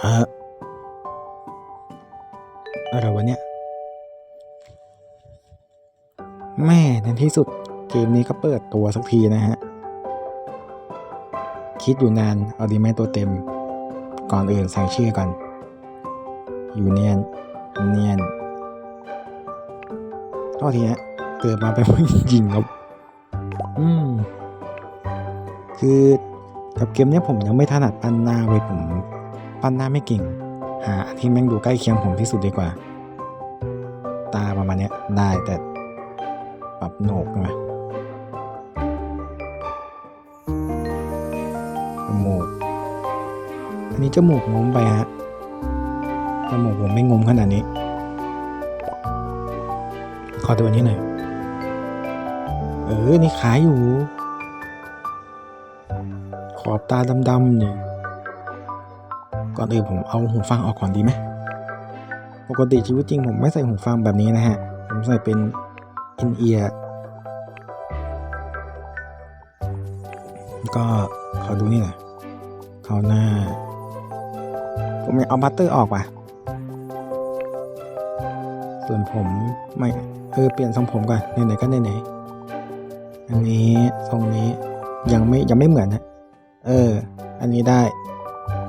เออะไรวะเนี่ย แม่ในที่สุดเกมนี้ก็เปิดตัวสักทีนะฮะ คิดอยู่นาน เอาดีไหมตัวเต็ม ก่อนอื่นใส่ชื่อก่อนยูเนียน เนียนโทษทีฮะเกิดมาเป็นผู้หญิงครับ อืม คือกับเกมเนี้ยผมยังไม่ถนัดปั้นหน้าเว้ยผม ปั้นหน้าไม่เก่ง หาอันที่แม่งดูใกล้เคียงผมที่สุดดีกว่า ตาประมาณเนี้ยได้แต่ปรับโหนกใช่ไหมจมูก อันนี้จมูกงมไปฮะจมูกผมไม่งมขนาดนี้ ขอดูอันนี้หน่อย เออ นี่ขายอยู่ ขอบตาดำๆนี่ ก่อนอื่นผมเอาหูฟังออกก่อนดีไหมปกติชีวิตจริงผมไม่ใส่หูฟังแบบนี้นะฮะ ผมใส่เป็น in ear ก็ขอดูนี่หน่อยเขาหน้า ผมอยากเอาบัตเตอร์ออกว่ะ ส่วนผมไม่เออเปลี่ยนทรงผมก่อนไหนๆก็ไหนๆอันนี้ทรงนี้ยังไม่ยังไม่เหมือนนะเออ อันนี้ได้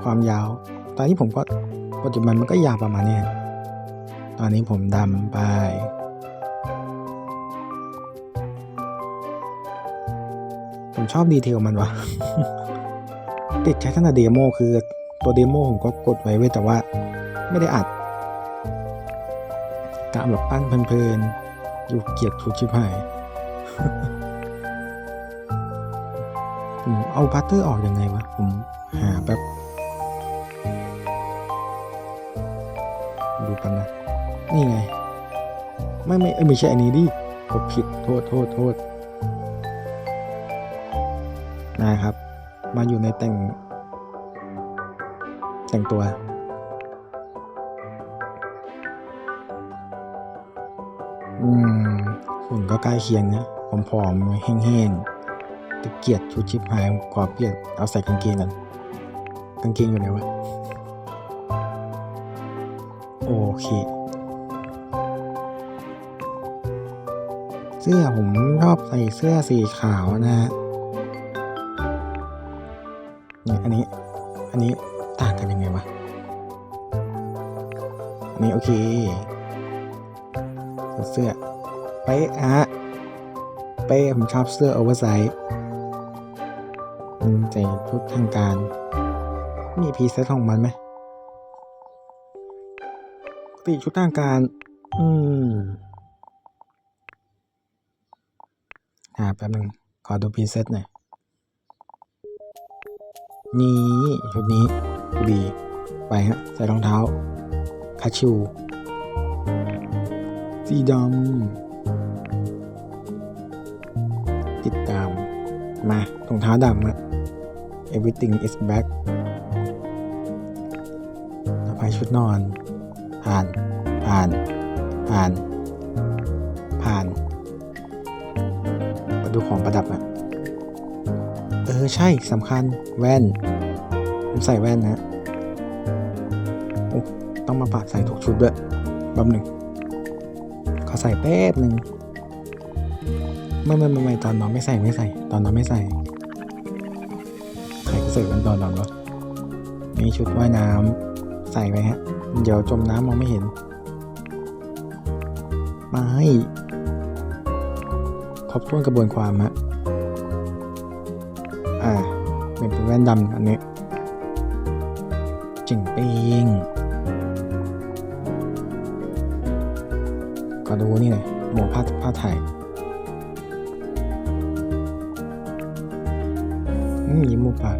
ความยาว ตอนนี้ผมก็ปัจจุบันมันก็ยาวประมาณนี้ตอนนี้ผมดำไปผมชอบดีเทลมันวะติดใช้ตั้งแต่เดโมคือตัวเดโมผมก็กดไว้เว้แต่ว่าไม่ได้อัดกะแบบปั้นเพลินๆอยู่เกียดทุกชิบหายผมเอาบัตเตอร์ออกยังไงวะผม นี่ไง ไม่ไม่เอ้ยไม่ใช่อันนี้ดิกดผิดโทษโทษโทษนะครับ มาอยู่ในแต่ง แต่งตัว อืมหุ่นก็ใกล้เคียงนะผมผอมแห้งๆตะเกียดชุดชิบหายขอเปลี่ยนเอาใส่กางเกงกันกางเกงอยู่ไหนวะโอเค เสื้อผมชอบใส่เสื้อสีขาวนะฮะนี่อันนี้ อันนี้ต่างกันยังไงวะ อันนี้โอเค เสื้อเป๊ะฮะเป๊ะผมชอบเสื้อโอเวอร์ไซส์มันใส่ชุดทางการ มีพีเซตของมันไหมติชุดทางการ อืม หาแป๊บหนึ่งขอดูพรีเซตหน่อย นี่ชุดนี้ดีไปฮะ ใส่รองเท้าคาชูสีดำติดตาม มารองเท้าดำอะ everything is back ต่อไปชุดนอน ผ่าน ผ่าน ผ่าน ดูของประดับอะเออใช่สำคัญแว่นผมใส่แว่นนะโอ้ต้องมาปะใส่ทุกชุดด้วยแป๊บหนึ่งขอใส่แป๊บหนึ่งไม่ไม่ไม่ไม่ตอนนอนไม่ใส่ไม่ใส่ ตอนนอนไม่ใส่ใครก็ใส่กันตอนนอนวะนี่ชุดว่ายน้ำใส่ไปฮะ เดี๋ยวจมน้ำมองไม่เห็นไม่ ครบถ้วนกระบวนความฮะอ่าเป็นแว่นดำอันนี้จิงปิงก็ดูนี่หน่อยหมวกผ้าผ้าไทยอืมยิ้มมุมปาก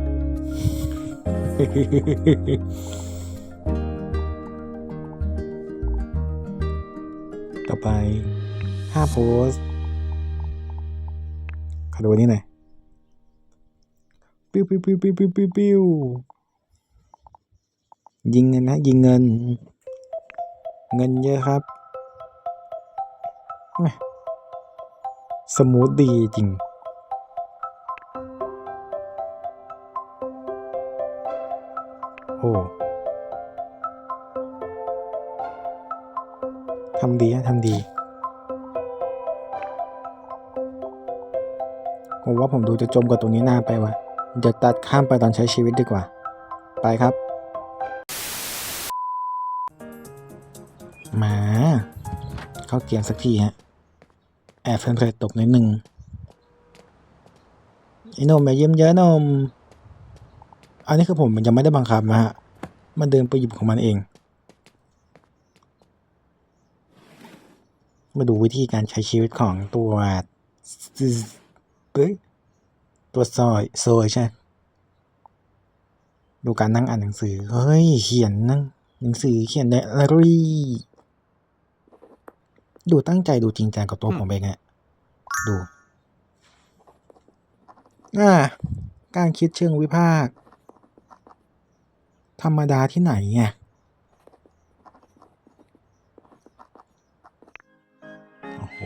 ต่อไปห้าโพสขอ ดูนี้หน่อยปิ้วปิ้วปิ้วปิ้วปิ้วปิ้วปิ้วยิงเงินนะยิงเงิน เงินเยอะครับ สมูทดีจริงโอ้ทำดีนะทำดี ผมว่าผมดูจะจมกับตรงนี้นานไปว่ะเดี๋ยวตัดข้ามไปตอนใช้ชีวิตดีกว่า ไปครับ มา เข้าเกียงสักทีฮะ แอบเฟรมเรทตกนิดนึงไอ้นมอย่เยี่ยมเยอะนม อันนี้คือผมมันยังไม่ได้บังคับนะฮะ มันเดินไปหยิบของมันเอง มาดูวิธีการใช้ชีวิตของตัว เอ้ยตัวซอยโซยใช่ ดูการนั่งอ่านหนังสือ เฮ้ย เขียนนั่งหนังสือเขียนไดอารี่ ดูตั้งใจดูจริงจังกับตัวผมเองอะดูอ่าการคิดเชิงวิพากษ์ธรรมดาที่ไหนไงโอ้โห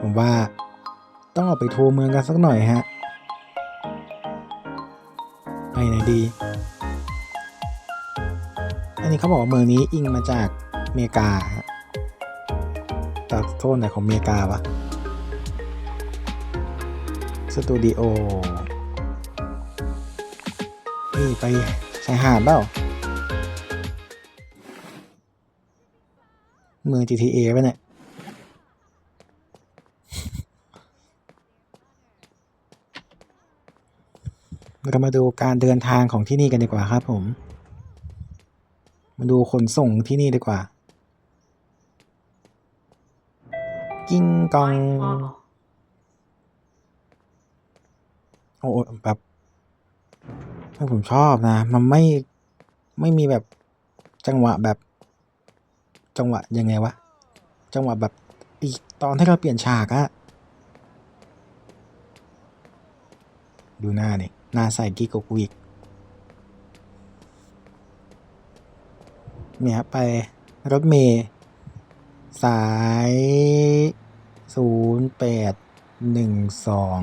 ผมว่า ต้องออกไปทัวร์เมืองกันสักหน่อยฮะ ไปไหนดี อันนี้เขาบอกว่าเมืองนี้อิงมาจากเมกาฮะแต่โทษไหนของเมกาวะ สตูดิโอ นี่ไปชายหาดเปล่า เมือง GTA ป่ะเนี่ย เรามาดูการเดินทางของที่นี่กันดีกว่าครับผม มาดูขนส่งที่นี่ดีกว่า กิ้งกอง โอ้โหแบบถ้าผมชอบนะ มันไม่ ไม่มีแบบจังหวะแบบ จังหวะยังไงวะ จังหวะแบบอีกตอนที่เราเปลี่ยนฉากอะดูหน้านี่ น้าใส่กิ๊กกว่ากูอีกเนี่ยไปรถเมย์สายศูนย์แปดหนึ่งสอง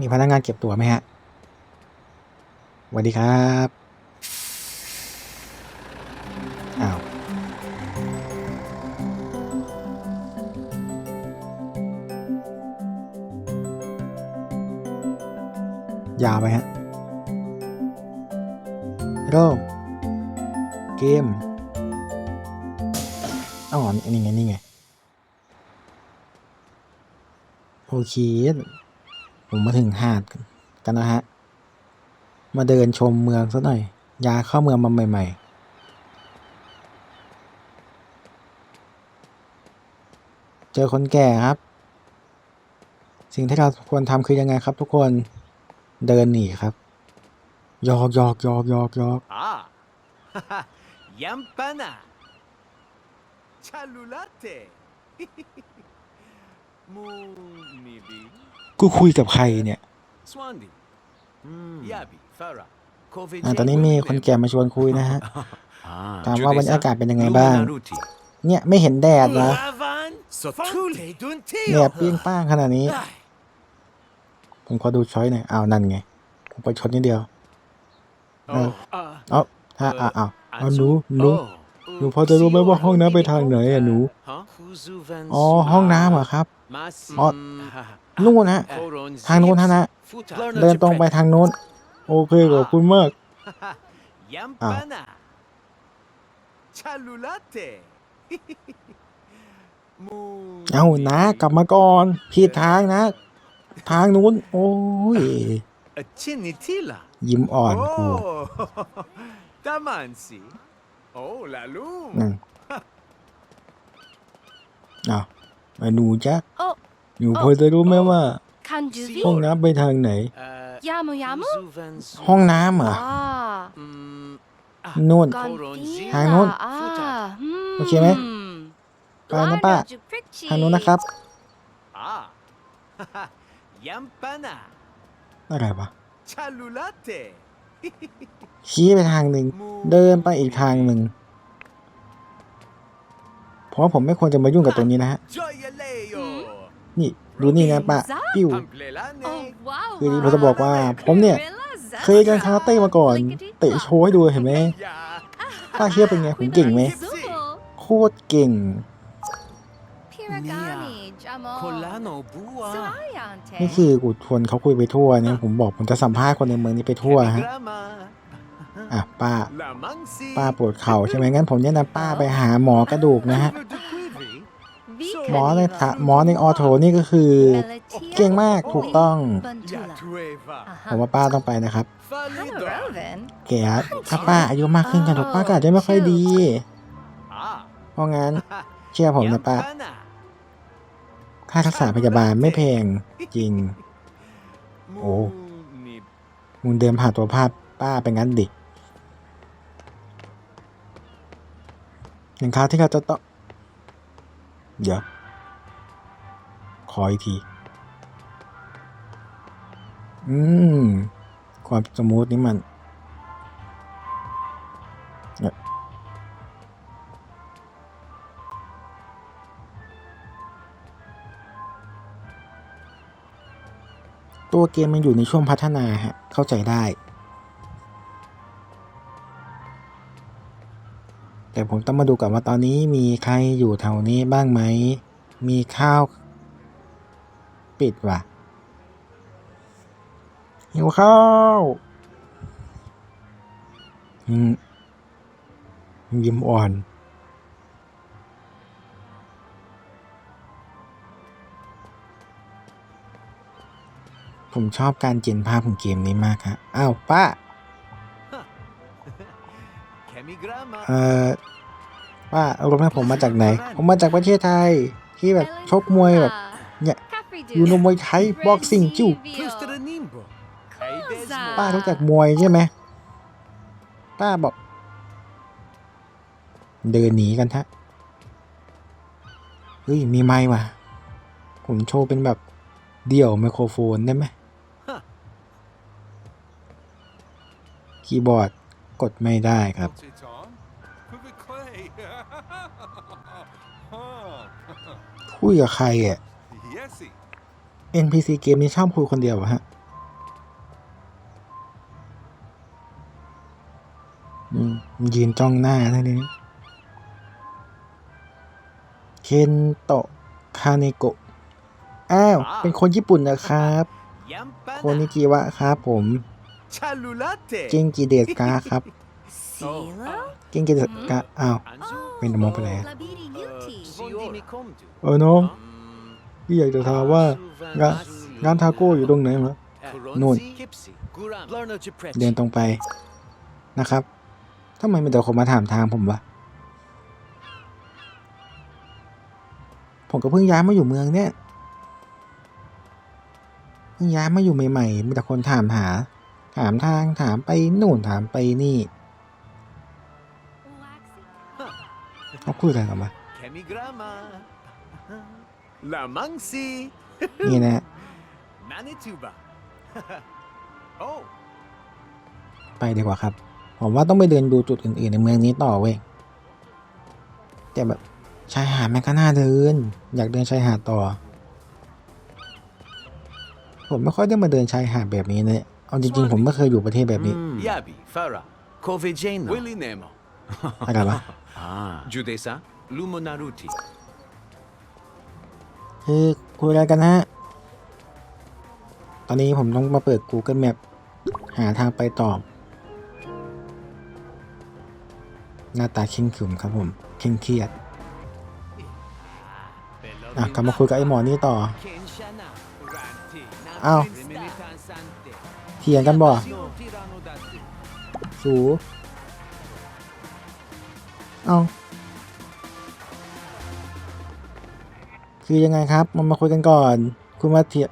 มีพนักงานเก็บตั๋วไหมฮะสวัสดีครับ ยาวไปฮะโรเกมอ๋อนี่ไงนี่ไงโอเคผมมาถึงหาดกันนะฮะ มาเดินชมเมืองสักหน่อย ยาเข้าเมืองมาใหม่ๆเจอคนแก่ครับ สิ่งที่เราควรทำคือยังไงครับทุกคน เดินหนีครับยอกยอกยอกยอกยอก Ah, Yampana. Chalulate. Munibi. กูคุยกับใครเนี่ย Swandi. Yabi. Farah. อ่าตอนนี้มีคนแก่มาชวนคุยนะฮะถามว่าบรรยากาศเป็นยังไงบ้าง เนี่ยไม่เห็นแดดนะ Ravan. Sotule duntio. เนี่ยเปรี้ยงป้างขนาดนี้ ผมขอดูช้อยหน่อยอ้าวนั่นไง ผมไปชนนิดเดียว Oh, uh, เอ้าถ้าอ้าวอ้าวเอาหนูหนูหนูพอจะรู้ไหมว่าห้องน้ำไปทางไหนอะหนู อ๋อห้องน้ำเหรอครับอ๋อนู่นฮะ ทางนู้นฮะนะ เดินตรงไปทางโน้น โอเคขอบคุณมาก Yampana. Chalulate. เอานะ กลับมาก่อน ผิดทางนะ ทางนู้น โอ้ย Chinitila. ยิ้มอ่อนกู Oh, Tamansi. Oh, la lum. นั่นอ้าวมาหนูจ๊ะโอ้หนูพอจะรู้ไหมว่าคันจูวีห้องน้ำไปทางไหนยามุยามุห้องน้ำเหรออ่านู่นก่อนดีทางนู้นอ่าอืมโอเคไหมไปนะป้าจุพริกชีทางนู้นนะครับ Ah. Yampana. อะไรวะ Chalulate. ชี้ไปทางหนึ่ง เดินไปอีกทางหนึ่ง เพราะว่าผมไม่ควรจะมายุ่งกับตรงนี้นะฮะ Joyaleo. นี่ดูนี่นะปะปิ้วโอ้ Amplelane. ว้าวคือผมจะบอกว่า ผมเนี่ยเรลาซเคยกันคาราเต้มาก่อน เตะโชว์ให้ดูเห็นไหม Ya. ป้าเชื่อเป็นไงผมเก่งไหม Zubo. โคตรเก่ง นี่คือกูชวนเขาคุยไปทั่วเนี่ยผมบอกผมจะสัมภาษณ์คนในเมืองนี้ไปทั่วฮะ Grama. อะป้า La Mansi. ป้าปวดเข่าใช่ไหมงั้นผมแนะนำป้าไปหาหมอกระดูกนะฮะ Livre de Cuivry. Vika หมอใน Niva. ทะหมอในออโถนี่ก็คือ Relatia เก่งมากถูกต้อง Ya Bantula. tueva. ผมว่าป้าต้องไปนะครับ Hano Falido. Roven. แกถ้าป้าอายุมากขึ้นกันถูกป้าก็อาจจะไม่ค่อยดี Ah. เพราะงั้นเชื่อผมนะป้า Yampana. ค่ารักษาพยาบาลไม่แพงจริง โอ้มึงเดินผ่านตัวภาพป้าไปงั้นดิอย่างคราที่เขาจะต้อง เดี๋ยว ขออีกที อืม ความสมูทนี่มัน ตัวเกมมันอยู่ในช่วงพัฒนาฮะเข้าใจได้ แต่ผมต้องมาดูก่อนว่าตอนนี้มีใครอยู่แถวนี้บ้างไหม มีข้าวปิดว่ะหิวข้าวอืมยิ้มอ่อน ผมชอบการเจนภาพของเกมนี้มากครับอ้าวป้า Chemigrama. เอ่อป้าเอารถให้ผมมาจากไหน ผมมาจากประเทศไทยที่แบบชกมวยแบบเนี่ย Capri ยูโนมวยไทยบ็อกซิ่งจิ้ว Clustere Nimbo. Cosa? ป้ารู้จักมวยใช่ไหมป้าบอก เดินหนีกันฮะเฮ้ยมีไม้ว่ะผมโชว์เป็นแบบเดี่ยวไมโครโฟนได้ไหม ฮะ คีย์บอร์ดกดไม่ได้ครับ What's it on? With clay. huh. คุยกับใครอะ Yesy. NPC เกมนี้ชอบคุยคนเดียวเหรอฮะอืมยืนจ้องหน้าเท่านี้เคนโตะคาเนโกะ อ้าว เป็นคนญี่ปุ่นนะครับ โคนิ Yampana. จิวะครับผม Chalulate. เจงกิเดสกาครับ Silo? เจงกิเดสกาอ้าว Anzu. เป็นมองไปแล้ว Labiri Uh, Liuti. Svondimi Komdu. เออเนาะ Um, พี่อยากจะถามว่าร้านร้านทาโก้อยู่ตรงไหนวะนู่น Kipsi. Guram. Blarno Cipreci. เดินตรงไปนะครับทำไมมีแต่คนมาถามทางผมวะผมก็เพิ่งย้ายมาอยู่เมืองเนี่ยเพิ่งย้ายมาอยู่ใหม่ๆมีแต่คนถามหา ถามทางถามไปนู่นถามไปนี่เขาคุยอะไรกันวะ Chemigrama. La Mansi. นี่นะ Manituba. oh. ไปดีกว่าครับ ผมว่าต้องไปเดินดูจุดอื่นๆ ในเมืองนี้ต่อเว้ยแต่แบบชายหาดมันก็น่าเดิน อยากเดินชายหาดต่อ ผมไม่ค่อยได้มาเดินชายหาดแบบนี้เลย เอาจริงๆ ผมไม่เคยอยู่ประเทศแบบนี้ Yabi, Farah. Covegeno. Willy Nemo. อะไรวะ Ah. Judesa. Lumo Naruti. คือคุยอะไรกันนะฮะ ตอนนี้ผมต้องมาเปิด Google Map หาทางไปต่อ หน้าตาเคร่งขรึมครับผมเคร่งเครียด อะกลับมาคุยกับไอ้หมอนี่ต่อ Kenshana. Ranti. อ้าว Militan Sante. เถียงกันบ่สูเอาคือยังไงครับ มันมาคุยกันก่อน คุณมาเถีย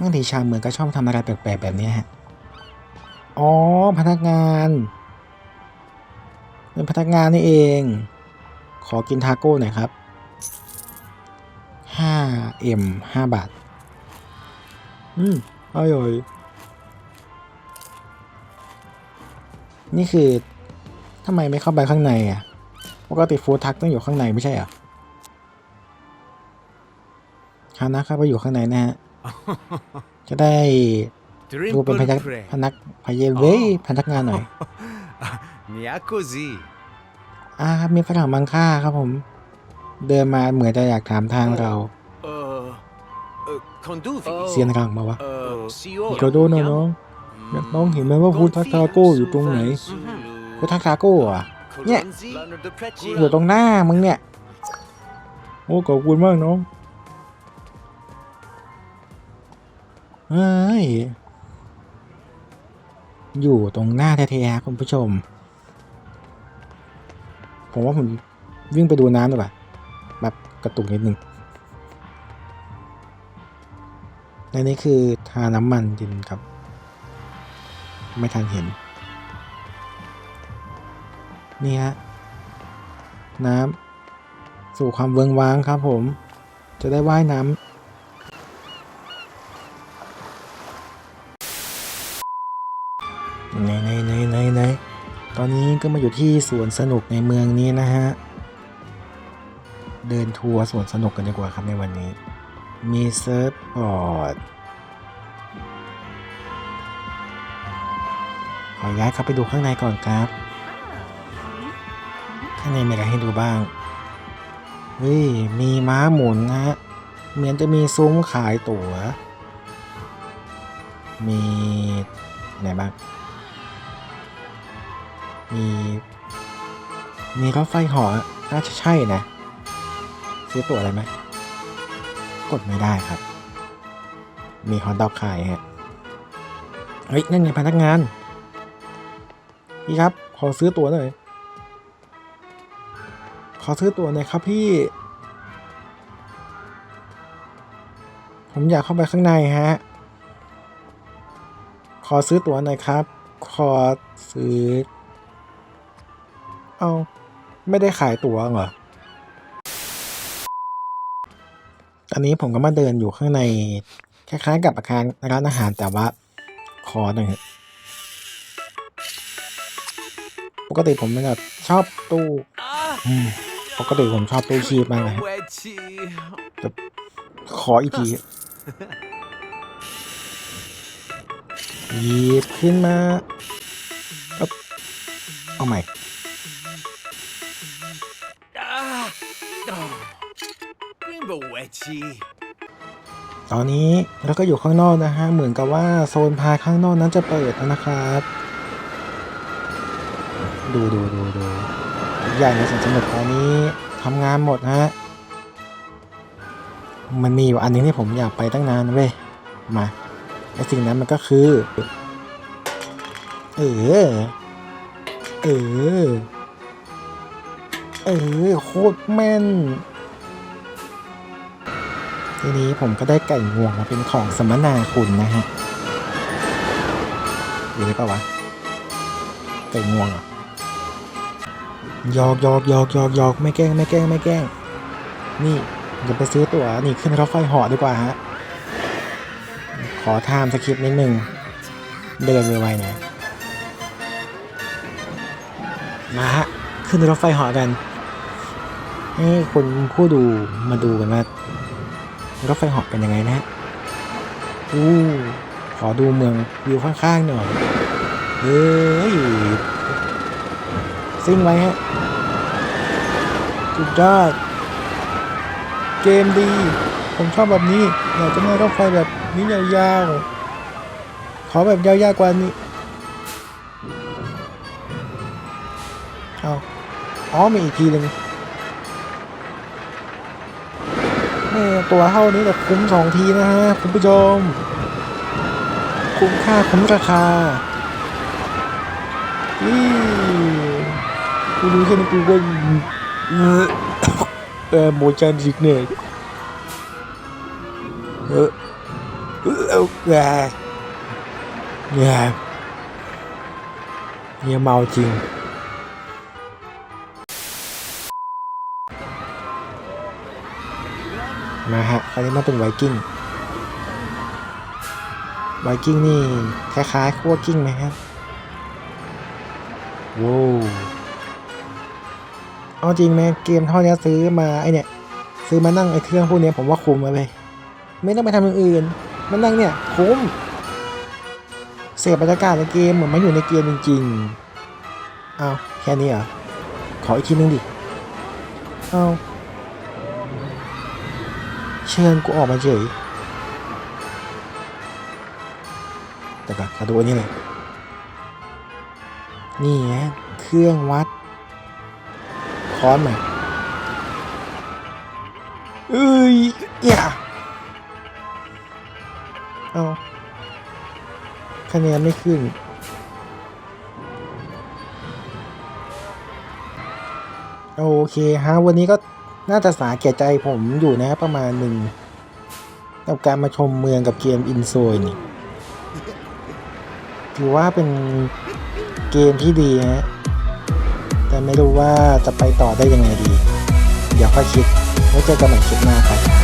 บางทีชาวเมืองก็ชอบทำอะไรแปลกๆแบบนี้ฮะ อ๋อ พนักงาน เป็นพนักงานนี่เอง ขอกินทาโก้หน่อยครับ 5M 5 บาท อืมอร่อย นี่คือทำไมไม่เข้าไปข้างในอะ ปกติฟูดทักต้องอยู่ข้างในไม่ใช่เหรอฮานะครับไปอยู่ข้างในนะฮะ จะได้ดูเป็นพนักพนักพยเว้ยพนักงานหน่อย Mia così. อ่าครับมีฝรั่งมังค่าครับผม เดินมาเหมือนจะอยากถามทางเรา Uh, uh, conduvi. เซียนรังมาวะ Uh, sì, ora. ขอโทษนะน้องน้องเห็นไหมว่าฟูดทักทาโก้อยู่ตรงไหนฟูดทักทาโก้อะเนี่ย Colonzi. อยู่ตรงหน้ามึงเนี่ยโอ้ขอบคุณมากน้องเฮ้ยอยู่ตรงหน้าแท้ๆคุณผู้ชม ผมว่าผมวิ่งไปดูน้ำดีกว่าแบบกระตุกนิดนึงและนี่คือทาน้ำมันดินครับ ไม่ทันเห็น นี่ฮะ น้ำสู่ความเวิงว้างครับผม จะได้ว่ายน้ำ ตอนนี้ก็มาอยู่ที่สวนสนุกในเมืองนี้นะฮะ เดินทัวร์สวนสนุกกันดีกว่าครับในวันนี้ มีเซิร์ฟบอร์ดขอย้ายเข้าไปดูข้างในก่อนครับ ข้างในมีอะไรให้ดูบ้าง เฮ้ย มีม้าหมุนนะฮะ เหมือนจะมีซุ้มขายตั๋ว มีอะไรบ้าง มี มีรถไฟหาะน่าจะใช่นะ ซื้อตั๋วอะไรไหมกดไม่ได้ครับ มีฮอตดอกขายฮะ เฮ้ย นั่นไงพนักงาน พี่ครับ ขอซื้อตั๋วหน่อย ขอซื้อตั๋วหน่อยครับพี่ ผมอยากเข้าไปข้างในฮะ ขอซื้อตั๋วหน่อยครับ ขอซื้อ เอาไม่ได้ขายตั๋วเหรอตอนนี้ผมก็มาเดินอยู่ข้างใน คล้ายๆ กับอาคารร้านอาหารแต่ว่าขอหน่อยเถอะปกติผมเป็นแบบชอบตู้ปกติผมชอบตู้คีบมากเลยฮะ Wedgie. ขออีกทีหยิบขึ้นมาเอ๊บเอาใหม่ ตอนนี้เราก็อยู่ข้างนอกนะฮะ เหมือนกับว่าโซนพายข้างนอกนั้นจะเปิดแล้วนะครับ ดูดูดูดูทุกอย่างในสวนสนุกตอนนี้ทำงานหมดฮะ มันมีอยู่อันหนึงที่ผมอยากไปตั้งนานเว้ย มาไอสิ่งนั้นมันก็คือ เออ เออ เออ โคตรแม่น ทีนี้ผมก็ได้ไก่งวงมาเป็นของสมนาคุณนะฮะอยู่ได้ปะวะ ไก่งวงอะยอกยอกยอกยอกยอกไม่แกล้งไม่แกล้งไม่แกล้ง นี่เดี๋ยวไปซื้อตั๋วนี่ขึ้นรถไฟหาะดีกว่าฮะ ขอไทม์สคริปต์นิดนึง เดินไวๆหน่อยมาฮะ ขึ้นรถไฟหาะกันให้คนผู้ดูมาดูกันว่า รถไฟหาะเป็นยังไงนะฮะอู้ขอดูเมืองวิวข้างๆหน่อยเฮ้ยซิ่งไว้ฮะสุดยอดเกมดี ผมชอบแบบนี้อยากจะได้รถไฟแบบนี้ยาวๆ ขอแบบยาวๆกว่านี้เอาอ๋อมีอีกทีหนึ่งแม่ ตัวเท่านี้แต่คุ้มสองทีนะฮะคุณผู้ชม คุ้มค่าคุ้มราคานี่กูดูแค่นี้กูก็เออโมจันสิกเนี่ยเออเออเออเนี่ยเนี่ยเมาจริง มาฮะคราวนี้มาเป็นไวกิ้งไวกิ้งนี่คล้ายๆคั่วกิ้งไหมครับว้าวเอาจริงไหมเกมเท่านี้ซื้อมาไอเนี่ยซื้อมานั่งไอเครื่องพวกเนี้ยผมว่าคุ้มมาเลย ไม่ต้องไปทำอย่างอื่นมานั่งเนี่ยคุ้มเสียบรรยากาศในเกมเหมือนมาอยู่ในเกมจริงๆเอาแค่นี้เหรอขออีกทีนึงดิเอา เชิญกูออกมาเฉยแต่ก่อนขอดูอันนี้เลยนี่ฮะเครื่องวัดค้อนใหม่เอ้ยอย่าเอาคะแนนไม่ขึ้นโอเคฮะวันนี้ก็ น่าจะสาแก่ใจผมอยู่นะประมาณหนึ่งกับการมาชมเมืองกับเกมอินโซยนี่ถือว่าเป็นเกมที่ดีฮะแต่ไม่รู้ว่าจะไปต่อได้ยังไงดี เดี๋ยวค่อยคิดไว้เจอกันใหม่คลิปหน้าครับ